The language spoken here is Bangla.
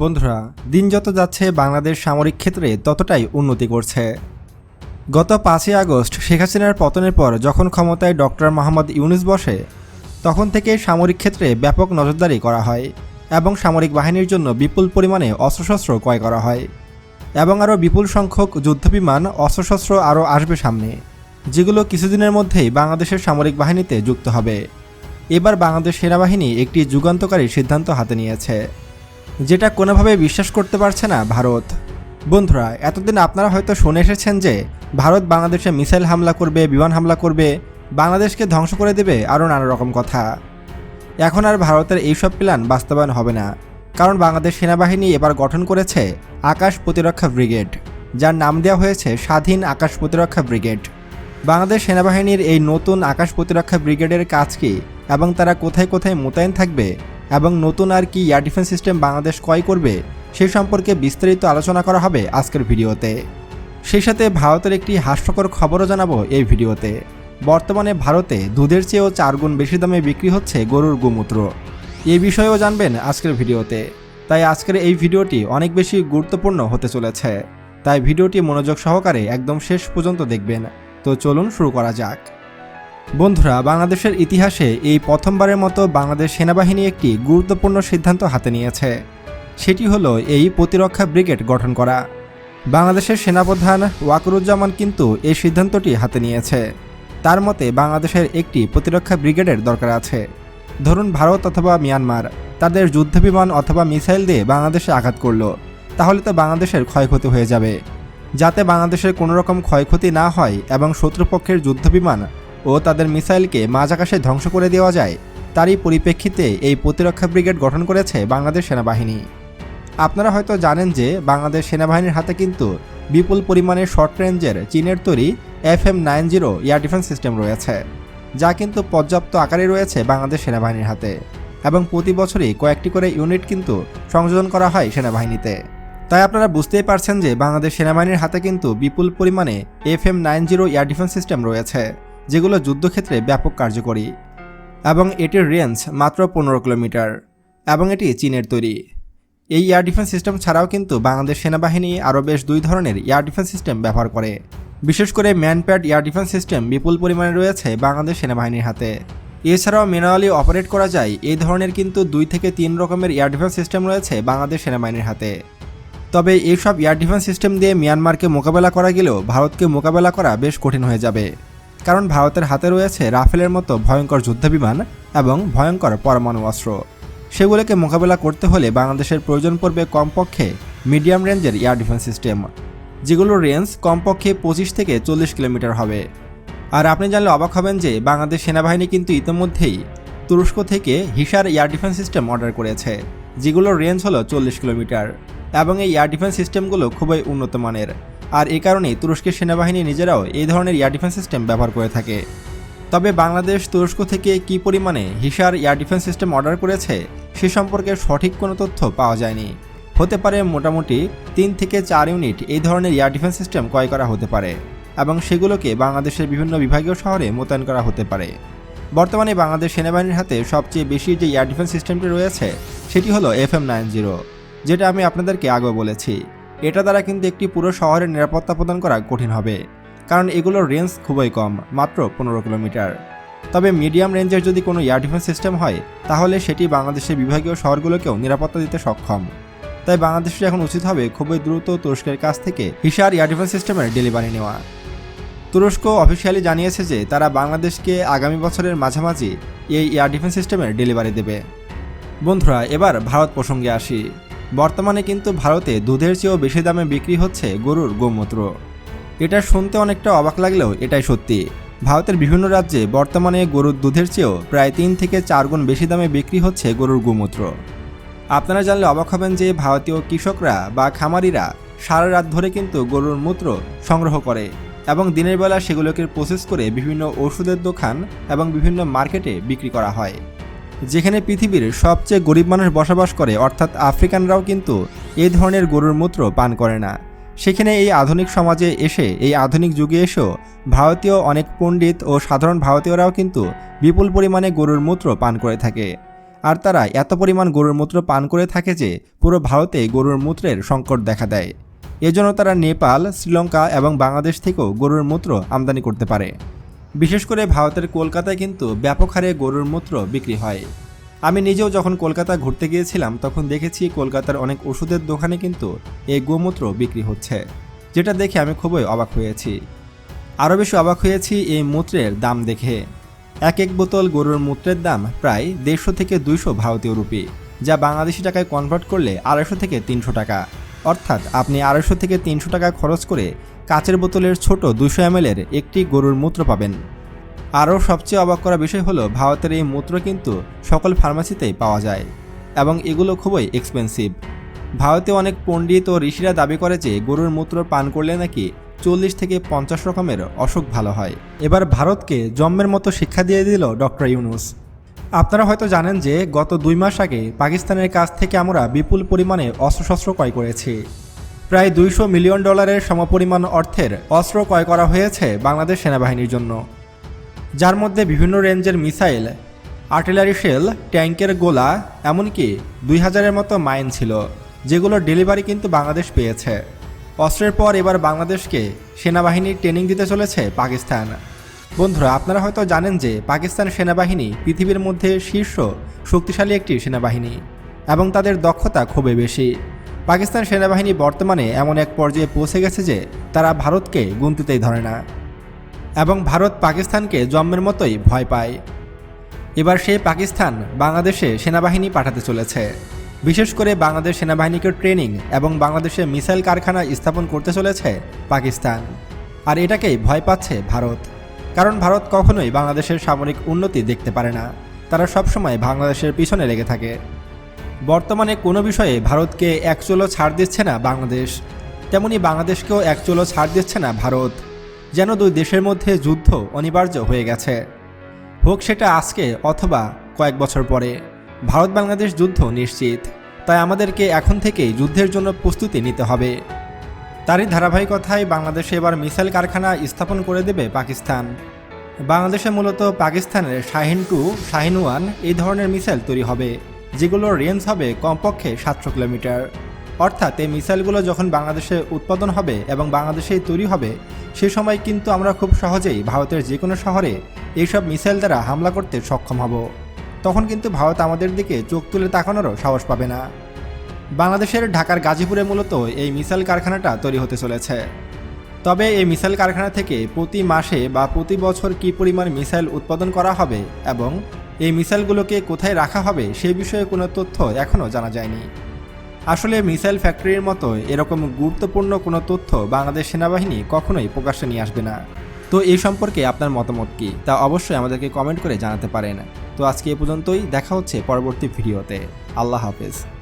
বন্ধুরা, দিন যত যাচ্ছে, বাংলাদেশ সামরিক ক্ষেত্রে ততটাই উন্নতি করছে। গত পাঁচই আগস্ট, শেখ হাসিনার পতনের পর যখন ক্ষমতায় ডক্টর মোহাম্মদ ইউনুস বসে, তখন থেকে সামরিক ক্ষেত্রে ব্যাপক নজরদারি করা হয় এবং সামরিক বাহিনীর জন্য বিপুল পরিমাণে অস্ত্রশস্ত্র ক্রয় করা হয় এবং আরও বিপুল সংখ্যক যুদ্ধবিমান অস্ত্রশস্ত্র আরও আসবে সামনে, যেগুলো কিছুদিনের মধ্যেই বাংলাদেশের সামরিক বাহিনীতে যুক্ত হবে। এবার বাংলাদেশ সেনাবাহিনী একটি যুগান্তকারী সিদ্ধান্ত হাতে নিয়েছে। যেটা কোনোভাবে বিশ্বাস করতে পারছে না ভারত। বন্ধুরা, এতদিন আপনারা হয়তো শুনে এসেছেন যে ভারত বাংলাদেশে মিসাইল হামলা করবে, বিমান হামলা করবে, বাংলাদেশকে ধ্বংস করে দেবে আরও নানা রকম কথা। এখন আর ভারতের এইসব প্ল্যান বাস্তবায়ন হবে না, কারণ বাংলাদেশ সেনাবাহিনী এবার গঠন করেছে আকাশ প্রতিরক্ষা ব্রিগেড, যার নাম দেওয়া হয়েছে স্বাধীন আকাশ প্রতিরক্ষা ব্রিগেড। বাংলাদেশ সেনাবাহিনীর এই নতুন আকাশ প্রতিরক্ষা ব্রিগেডের কাজ কি এবং তারা কোথায় কোথায় মোতায়েন থাকবে এবং নতুন আর কি এয়ার ডিফেন্স সিস্টেম বাংলাদেশ ক্রয় করবে সে সম্পর্কে বিস্তারিত আলোচনা করা হবে আজকের ভিডিওতে। সেই সাথে ভারতের একটি হাস্যকর খবরও জানাব এই ভিডিওতে। বর্তমানে ভারতে দুধের চেয়েও চার গুণ বেশি দামে বিক্রি হচ্ছে গরুর গোমূত্র। এই বিষয়েও জানবেন আজকের ভিডিওতে। তাই আজকের এই ভিডিওটি অনেক বেশি গুরুত্বপূর্ণ হতে চলেছে। তাই ভিডিওটি মনোযোগ সহকারে একদম শেষ পর্যন্ত দেখবেন। তো চলুন শুরু করা যাক। বন্ধুরা, বাংলাদেশের ইতিহাসে এই প্রথমবারের মতো বাংলাদেশ সেনাবাহিনী একটি গুরুত্বপূর্ণ সিদ্ধান্ত হাতে নিয়েছে। সেটি হলো এই প্রতিরক্ষা ব্রিগেড গঠন করা। বাংলাদেশের সেনাপ্রধান ওয়াকরুজ্জামান কিন্তু এই সিদ্ধান্তটি হাতে নিয়েছে। তার মতে, বাংলাদেশের একটি প্রতিরক্ষা ব্রিগেডের দরকার আছে। ধরুন, ভারত অথবা মিয়ানমার, তাদের যুদ্ধবিমান অথবা মিসাইল দিয়ে বাংলাদেশে আঘাত করল, তাহলে তো বাংলাদেশের ক্ষয়ক্ষতি হয়ে যাবে। যাতে বাংলাদেশের কোনো রকম ক্ষয়ক্ষতি না হয় এবং শত্রুপক্ষের যুদ্ধবিমান ও তাদের মিসাইলকে মাঝ আকাশে ধ্বংস করে দেওয়া যায়। তারই পরিপ্রেক্ষিতে এই প্রতিরক্ষা ব্রিগেড গঠন করেছে বাংলাদেশ সেনাবাহিনী। আপনারা হয়তো জানেন যে বাংলাদেশ সেনাবাহিনীর হাতে কিন্তু বিপুল পরিমাণে শর্ট রেঞ্জের চীনের তৈরি F M nine zero air defence system রয়েছে, যা কিন্তু পর্যাপ্ত আকারে রয়েছে বাংলাদেশ সেনাবাহিনীর হাতে এবং প্রতি বছরই কয়েকটি করে ইউনিট কিন্তু সংযোজন করা হয় সেনাবাহিনীতে। তাই আপনারা বুঝতেই পারছেন যে বাংলাদেশ সেনাবাহিনীর হাতে কিন্তু বিপুল পরিমাণে F M nine zero air defence system রয়েছে। যেগুলো যুদ্ধক্ষেত্রে ব্যাপক কার্যকরী, এবং এটির রেঞ্জ মাত্র পনেরো কিলোমিটার, এবং এটি চীনের তৈরি। এই এয়ার ডিফেন্স সিস্টেম ছাড়াও কিন্তু বাংলাদেশ সেনাবাহিনী আরও বেশ দুই ধরনের এয়ার ডিফেন্স সিস্টেম ব্যবহার করে। বিশেষ করে ম্যানপ্যাড এয়ার ডিফেন্স সিস্টেম বিপুল পরিমাণে রয়েছে বাংলাদেশ সেনাবাহিনীর হাতে। এছাড়াও ম্যানুয়ালি অপারেট করা যায়, এই ধরনের কিন্তু দুই থেকে তিন রকমের এয়ার ডিফেন্স সিস্টেম রয়েছে বাংলাদেশ সেনাবাহিনীর হাতে। তবে এইসব এয়ার ডিফেন্স সিস্টেম দিয়ে মিয়ানমারকে মোকাবেলা করা গেলেও ভারতকে মোকাবেলা করা বেশ কঠিন হয়ে যাবে। কারণ ভারতের হাতে রয়েছে রাফেলের মতো ভয়ঙ্কর যুদ্ধবিমান এবং ভয়ঙ্কর পরমাণু অস্ত্র। সেগুলোকে মোকাবেলা করতে হলে বাংলাদেশের প্রয়োজন পড়বে কমপক্ষে মিডিয়াম রেঞ্জের এয়ার ডিফেন্স সিস্টেম, যেগুলোর রেঞ্জ কমপক্ষে পঁচিশ থেকে চল্লিশ কিলোমিটার হবে। আর আপনি জানলে অবাক হবেন যে বাংলাদেশ সেনাবাহিনী কিন্তু ইতিমধ্যেই তুরস্ক থেকে Hisar air defence system order করেছে, যেগুলোর রেঞ্জ হলো চল্লিশ কিলোমিটার। এবং এই এয়ার ডিফেন্স সিস্টেমগুলো খুবই উন্নত মানের আর এ কারণেই তুরস্কের সেনাবাহিনী নিজেরাও এই ধরনের এয়ার ডিফেন্স সিস্টেম ব্যবহার করে থাকে। তবে বাংলাদেশ তুরস্ক থেকে কী পরিমাণে Hisar air defence system order করেছে, সে সম্পর্কে সঠিক কোনো তথ্য পাওয়া যায়নি। হতে পারে মোটামুটি তিন থেকে চার ইউনিট এই ধরনের এয়ার ডিফেন্স সিস্টেম ক্রয় করা হতে পারে এবং সেগুলোকে বাংলাদেশের বিভিন্ন বিভাগীয় শহরে মোতায়েন করা হতে পারে। বর্তমানে বাংলাদেশ সেনাবাহিনীর হাতে সবচেয়ে বেশি যে এয়ার ডিফেন্স সিস্টেমটি রয়েছে, সেটি হলো এফ এম নাইন জিরো, যেটা আমি আপনাদেরকে আগেও বলেছি। এটা দ্বারা কিন্তু একটি পুরো শহরের নিরাপত্তা প্রদান করা কঠিন হবে, কারণ এগুলোর রেঞ্জ খুবই কম, মাত্র পনেরো কিলোমিটার। তবে মিডিয়াম রেঞ্জের যদি কোনো এয়ার ডিফেন্স সিস্টেম হয়, তাহলে সেটি বাংলাদেশের বিভাগীয় শহরগুলোকেও নিরাপত্তা দিতে সক্ষম। তাই বাংলাদেশের এখন উচিত হবে খুবই দ্রুত তুরস্কের কাছ থেকে হিসার এয়ার ডিফেন্স সিস্টেমের ডেলিভারি নেওয়া। তুরস্ক অফিসিয়ালি জানিয়েছে যে তারা বাংলাদেশকে আগামী বছরের মাঝামাঝি এই এয়ার ডিফেন্স সিস্টেমের ডেলিভারি দেবে। বন্ধুরা, এবার ভারত প্রসঙ্গে আসি। বর্তমানে কিন্তু ভারতে দুধের চেয়েও বেশি দামে বিক্রি হচ্ছে গরুর গোমূত্র। এটা শুনতে অনেকটা অবাক লাগলেও এটাই সত্যি। ভারতের বিভিন্ন রাজ্যে বর্তমানে গরুর দুধের চেয়েও প্রায় তিন থেকে চার গুণ বেশি দামে বিক্রি হচ্ছে গরুর গোমূত্র। আপনারা জানলে অবাক হবেন যে ভারতীয় কৃষকরা বা খামারিরা সারা রাত ধরে কিন্তু গরুর মূত্র সংগ্রহ করে এবং দিনের বেলা সেগুলোকে প্রসেস করে বিভিন্ন ওষুধের দোকান এবং বিভিন্ন মার্কেটে বিক্রি করা হয়। যেখানে পৃথিবীর সবচেয়ে গরিব মানুষ বসবাস করে, অর্থাৎ আফ্রিকানরাও কিন্তু এই ধরনের গরুর মূত্র পান করে না। সেখানে এই আধুনিক সমাজে এসে, এই আধুনিক যুগে এসেও ভারতীয় অনেক পণ্ডিত ও সাধারণ ভারতীয়রাও কিন্তু বিপুল পরিমাণে গরুর মূত্র পান করে থাকে। আর তারা এত পরিমাণ গরুর মূত্র পান করে থাকে যে পুরো ভারতে গরুর মূত্রের সংকট দেখা দেয়। এজন্য তারা নেপাল, শ্রীলঙ্কা এবং বাংলাদেশ থেকেও গরুর মূত্র আমদানি করতে পারে। বিশেষ করে ভারতের কলকাতায় কিন্তু ব্যাপক হারে গরুর মূত্র বিক্রি হয়। আমি নিজেও যখন কলকাতা ঘুরতে গিয়েছিলাম, তখন দেখেছি কলকাতার অনেক ওষুধের দোকানে কিন্তু এই গোমূত্র বিক্রি হচ্ছে, যেটা দেখে আমি খুবই অবাক হয়েছি। আরও বেশি অবাক হয়েছি এই মূত্রের দাম দেখে। এক এক বোতল গরুর মূত্রের দাম প্রায় দেড়শো থেকে দুইশো ভারতীয় রুপি, যা বাংলাদেশি টাকায় কনভার্ট করলে আড়াইশো থেকে তিনশো টাকা। অর্থাৎ আপনি আড়াইশো থেকে তিনশো টাকা খরচ করে কাচের বোতলের ছোট দুশো এম এর একটি গরুর মূত্র পাবেন। আরও সবচেয়ে অবাক করা বিষয় হলো, ভারতের এই মূত্র কিন্তু সকল ফার্মাসিতেই পাওয়া যায় এবং এগুলো খুবই এক্সপেন্সিভ ভারতে অনেক পণ্ডিত ও ঋষিরা দাবি করে যে গরুর মূত্র পান করলে নাকি চল্লিশ থেকে পঞ্চাশ রকমের অসুখ ভালো হয়। এবার ভারতকে জন্মের মতো শিক্ষা দিয়ে দিল ডক্টর ইউনুস। আপনারা হয়তো জানেন যে গত দুই মাস আগে পাকিস্তানের কাছ থেকে আমরা বিপুল পরিমাণে অস্ত্রশস্ত্র ক্রয় করেছি। প্রায় দুইশো মিলিয়ন ডলারের সমপরিমাণ অর্থের অস্ত্র ক্রয় করা হয়েছে বাংলাদেশ সেনাবাহিনীর জন্য। যার মধ্যে বিভিন্ন রেঞ্জের মিসাইল, আর্টিলারি শেল, ট্যাঙ্কের গোলা, এমনকি দুই হাজারের মতো মাইন ছিল যেগুলোর ডেলিভারি কিন্তু বাংলাদেশ পেয়েছে। অস্ত্রের পর এবার বাংলাদেশকে সেনাবাহিনীর ট্রেনিং দিতে চলেছে পাকিস্তান। বন্ধুরা, আপনারা হয়তো জানেন যে পাকিস্তান সেনাবাহিনী পৃথিবীর মধ্যে শীর্ষ, শক্তিশালী একটি সেনাবাহিনী এবং তাদের দক্ষতা খুবই বেশি। পাকিস্তান সেনাবাহিনী বর্তমানে এমন এক পর্যায়ে পৌঁছে গেছে যে তারা ভারতকে গুনতিতেই ধরে না এবং ভারত পাকিস্তানকে জন্মের মতোই ভয় পায়। এবার সেই পাকিস্তান বাংলাদেশে সেনাবাহিনী পাঠাতে চলেছে। বিশেষ করে বাংলাদেশ সেনাবাহিনীকে ট্রেনিং এবং বাংলাদেশে মিসাইল কারখানা স্থাপন করতে চলেছে পাকিস্তান। আর এটাকেই ভয় পাচ্ছে ভারত। কারণ ভারত কখনোই বাংলাদেশের সামরিক উন্নতি দেখতে পারে না। তারা সবসময় বাংলাদেশের পিছনে লেগে থাকে। বর্তমানে কোনো বিষয়ে ভারতকে এক চলো ছাড় দিচ্ছে না বাংলাদেশ। তেমনি বাংলাদেশকেও এক চলো ছাড় দিচ্ছে না ভারত। যেন দুই দেশের মধ্যে যুদ্ধ অনিবার্য হয়ে গেছে। হোক সেটা আজকে অথবা কয়েক বছর পরে। ভারত বাংলাদেশ যুদ্ধ নিশ্চিত। তাই আমাদেরকে এখন থেকেই যুদ্ধের জন্য প্রস্তুতি নিতে হবে। তারই ধারাবাহিকতায় বাংলাদেশে এবার মিসাইল কারখানা স্থাপন করে দেবে পাকিস্তান। বাংলাদেশে মূলত পাকিস্তানের শাহিন টু, শাহিন ওয়ান এই ধরনের মিসাইল তৈরি হবে, যেগুলোর রেঞ্জ হবে কমপক্ষে সাতশো কিলোমিটার। অর্থাৎ এই মিসাইলগুলো যখন বাংলাদেশে উৎপাদন হবে এবং বাংলাদেশেই তৈরি হবে, সে সময় কিন্তু আমরা খুব সহজেই ভারতের যে কোনো শহরে এইসব মিসাইল দ্বারা হামলা করতে সক্ষম হব। তখন কিন্তু ভারত আমাদের দিকে চোখ তুলে তাকানোরও সাহস পাবে না। বাংলাদেশের ঢাকার গাজীপুরে মূলত এই মিসাইল কারখানাটা তৈরি হতে চলেছে। তবে এই মিসাইল কারখানা থেকে প্রতি মাসে বা প্রতি বছর কী পরিমাণ মিসাইল উৎপাদন করা হবে এবং এই মিসাইলগুলোকে কোথায় রাখা হবে সেই বিষয়ে কোনো তথ্য এখনও জানা যায়নি। আসলে মিসাইল ফ্যাক্টরির মতো এরকম গুরুত্বপূর্ণ কোনো তথ্য বাংলাদেশ সেনাবাহিনী কখনোই প্রকাশ্যে নিয়ে আসবে না। তো এই সম্পর্কে আপনার মতামত কী? তা অবশ্যই আমাদেরকে কমেন্ট করে জানাতে পারেন। তো আজকে এ পর্যন্তই, দেখা হচ্ছে পরবর্তী ভিডিওতে। আল্লাহ হাফেজ।